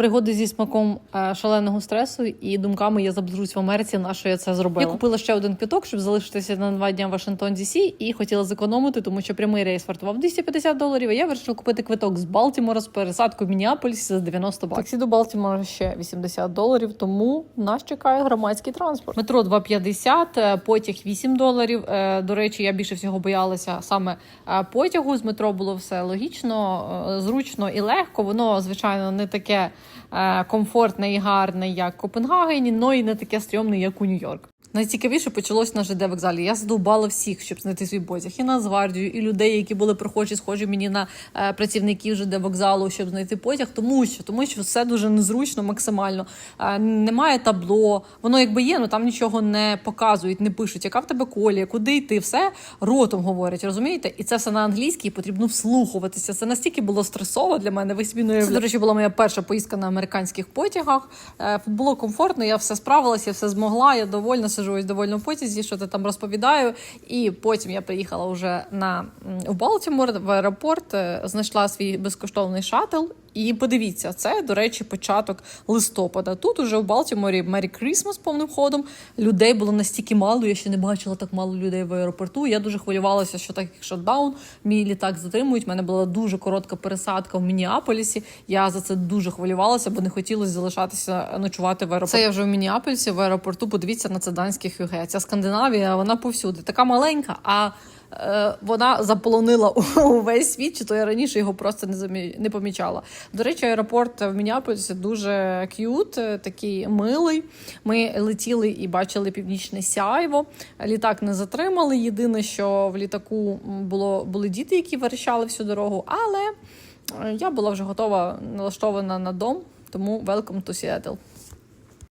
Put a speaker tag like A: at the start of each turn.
A: Пригоди зі смаком е, шаленого стресу і думками я забдрусь в Америці, на що я це зробила. Я купила ще один квіток, щоб залишитися на два дня в Вашингтон DC і хотіла зекономити, тому що прямий рейс вартував 250 доларів. А я вирішила купити квиток з Балтімора з пересадкою в Мініаполісі за 90 баксів. Таксі до Балтімора ще 80 доларів, тому нас чекає громадський транспорт. Метро 2,50, е, потяг 8 доларів. Е, До речі, я більше всього боялася саме потягу. З метро було все логічно, зручно і легко. Воно, звичайно, не таке комфортне і гарне, як в Копенгагені, але і не таке стрьомне, як у Нью-Йорк. Найцікавіше почалось на ЖД вокзалі. Я задовбала всіх, щоб знайти свій потяг. І Нацгвардію, і людей, які були прохожі, схожі мені на е, працівників ЖД вокзалу, щоб знайти потяг. Тому що тому що все дуже незручно, максимально. Е, немає табло. Воно якби є, але там нічого не показують, не пишуть, яка в тебе колія, куди йти, все ротом говорять, розумієте? І це все на англійській, потрібно вслухуватися. Це настільки було стресово для мене. Ви собі не. Це, до речі, була моя перша поїздка на американських потягах. Е, Було комфортно, я все справилася, я все змогла. Я довольна сижу ось довольно в потязі, що ти там розповідаю. І потім я приїхала вже на у Балтімор в аеропорт, е, знайшла свій безкоштовний шатл. І подивіться, це, до речі, початок листопада. Тут уже в Балтіморі Мері Крісмас повним ходом. Людей було настільки мало. Я ще не бачила так мало людей в аеропорту. Я дуже хвилювалася, що так як шатдаун, мій літак затримують. У мене була дуже коротка пересадка в Мініаполісі. Я за це дуже хвилювалася, бо не хотілося залишатися ночувати в аеропорту. Це я вже в Мініаполісі в аеропорту. Подивіться на це данське. Ця Скандинавія, вона повсюди. Така маленька, а вона заполонила увесь світ, чи то я раніше його просто не замі... не помічала. До речі, аеропорт в Мініаполісі дуже к'ют, е, такий милий. Ми летіли і бачили північне сяйво. Літак не затримали. Єдине, що в літаку було були діти, які верещали всю дорогу, але е, я була вже готова налаштована на дом. Тому welcome to Seattle.